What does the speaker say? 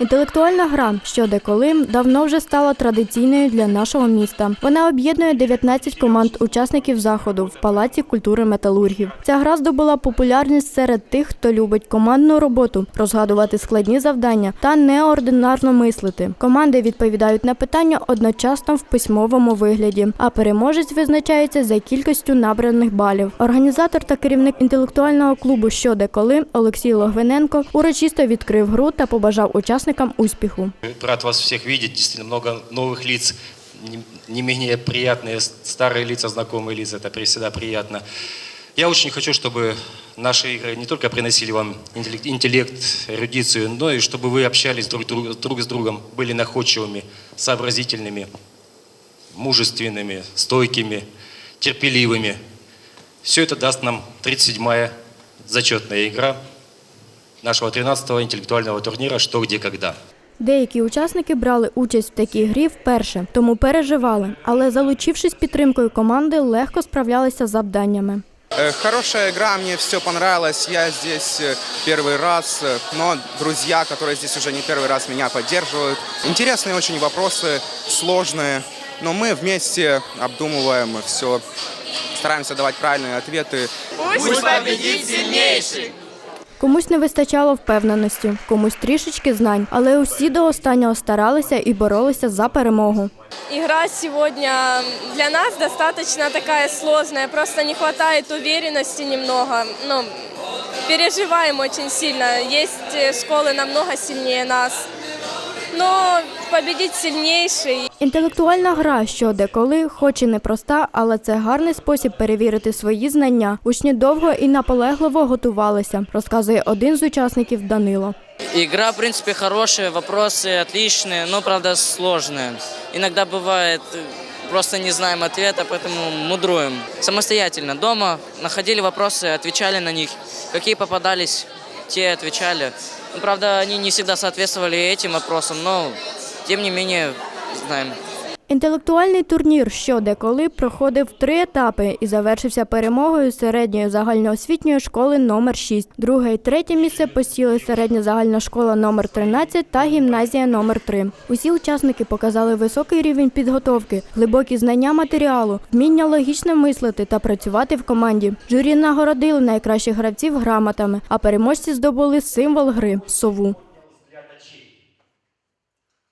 Інтелектуальна гра що де коли давно вже стала традиційною для нашого міста. Вона об'єднує 19 команд учасників заходу в Палаці культури металургів. Ця гра здобула популярність серед тих, хто любить командну роботу, розгадувати складні завдання та неординарно мислити. Команди відповідають на питання одночасно в письмовому вигляді, а переможець визначається за кількістю набраних балів. Організатор та керівник інтелектуального клубу що де коли Олексій Логвиненко урочисто відкрив гру та побажав учасникам успіху. Рад вас всех видеть. Действительно много новых лиц, не- не менее приятные старые лица, знакомые лица. Это всегда приятно. Я очень хочу, чтобы наши игры не только приносили вам интеллект, интеллект, эрудицию, но и чтобы вы общались друг, друг, друг с другом, были находчивыми, сообразительными, мужественными, стойкими, терпеливыми. Все это даст нам 37-я зачетная игра нашего 13-го интеллектуального турнира «Что, где, когда». Деякі учасники брали участь в такій грі вперше, тому переживали, але залучившись підтримкою команди, легко справлялися з завданнями. Э, Хорошая игра, мне все понравилось. Я здесь э, первый раз, э, но друзья, которые здесь уже не первый раз, меня поддерживают. Интересные очень вопросы, сложные, но мы вместе обдумываем все, стараемся давать правильные ответы. Комусь не вистачало впевненості, комусь трішечки знань, але усі до останнього старалися і боролися за перемогу. Игра сегодня для нас достаточно такая сложная, просто не хватает уверенности немного. Ну, переживаем очень сильно. Есть школы намного сильнее нас, но победить сильнейший. Інтелектуальна гра, що деколи, хоч і непроста, але це гарний спосіб перевірити свої знання. Учні довго і наполегливо готувалися, розказує один з учасників Данило. Игра, в принципе, хорошая, вопросы отличные, но, правда, сложные. Иногда бывает, э, просто не знаем ответа, поэтому мудруем. Самостоятельно дома находили вопросы, отвечали на них. Какие попадались, те отвечали. Ну, правда, они не всегда соответствовали этим вопросам, но, тем не менее, знаем. Інтелектуальний турнір що деколи проходив три етапи і завершився перемогою середньої загальноосвітньої школи номер 6 Друге і третє місце посіли середня загальна школа номер 13 та гімназія номер 3 Усі учасники показали високий рівень підготовки, глибокі знання матеріалу, вміння логічно мислити та працювати в команді. Журі нагородили найкращих гравців грамотами, а переможці здобули символ гри сову.